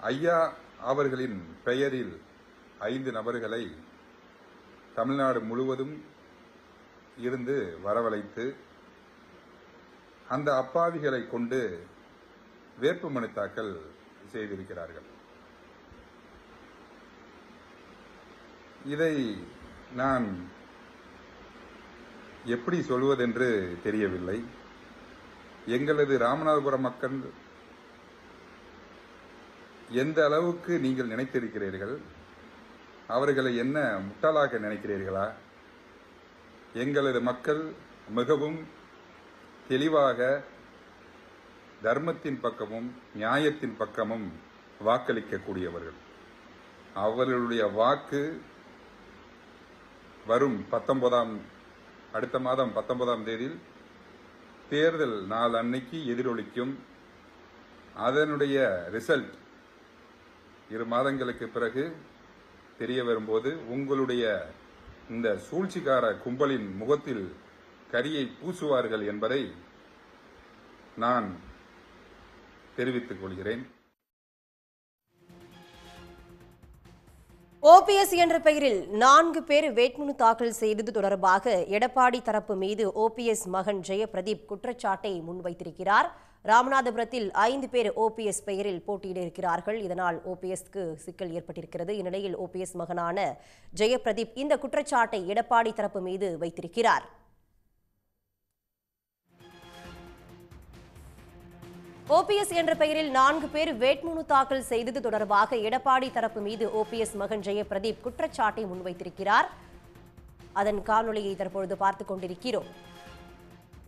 ஐயா அவர்களின் பெயரில் ஐந்து நபர்களை தமிழ்நாடு முழுவதும் இருந்து வரவழைத்து அந்த அப்பாவிகளை கொண்டு வேட்புமனு தாக்கல் செய்திருக்கிறார்கள். இதை நான் எப்படி சொல்வதென்று தெரியவில்லை. எங்களது ராமநாதபுரம் மக்கள் எந்த அளவுக்கு நீங்கள் நினைத்திருக்கிறீர்கள்? அவர்களை என்ன முட்டாளாக நினைக்கிறீர்களா? எங்களது மக்கள் மிகவும் தெளிவாக தர்மத்தின் பக்கமும் நியாயத்தின் பக்கமும் வாக்களிக்கக்கூடியவர்கள். அவர்களுடைய வாக்கு வரும் பத்தொன்பதாம் அடுத்த மாதம் பத்தொன்பதாம் தேதியில் தேர்தல் நாள் அன்னைக்கு எதிரொலிக்கும். அதனுடைய ரிசல்ட் இரு மாதங்களுக்கு பிறகு தெரிய வரும்போது உங்களுடைய இந்த சூழ்ச்சிக்கார கும்பலின் முகத்தில் கரியை பூசுவார்கள் என்பதை நான் தெரிவித்துக் கொள்கிறேன். ஓபிஎஸ் என்ற பெயரில் நான்கு பேர் வேட்புமனு தாக்கல் செய்தது தொடர்பாக எடப்பாடி தரப்பு மீது ஓபிஎஸ் மகன் ஜெயபிரதீப் குற்றச்சாட்டை முன்வைத்திருக்கிறார். ராமநாதபுரத்தில் ஐந்து பேர் ஓபிஎஸ் பெயரில் போட்டியிட இருக்கிறார்கள் இதனால் ஓபிஎஸ்க்கு சிக்கல் ஏற்பட்டிருக்கிறது. இந்நிலையில் ஓபிஎஸ் மகனான ஜெயபிரதீப் இந்த குற்றச்சாட்டை எடப்பாடி தரப்பு மீது வைத்திருக்கிறார். ஓபிஎஸ் என்ற பெயரில் நான்கு பேர் வேட்புமனு தாக்கல் செய்தது தொடர்பாக எடப்பாடி தரப்பு மீது ஓபிஎஸ் மகன் ஜெயபிரதீப் குற்றச்சாட்டை முன்வைத்திருக்கிறார். அதன் காணொலியை தற்பொழுது பார்த்துக் கொண்டிருக்கிறோம்.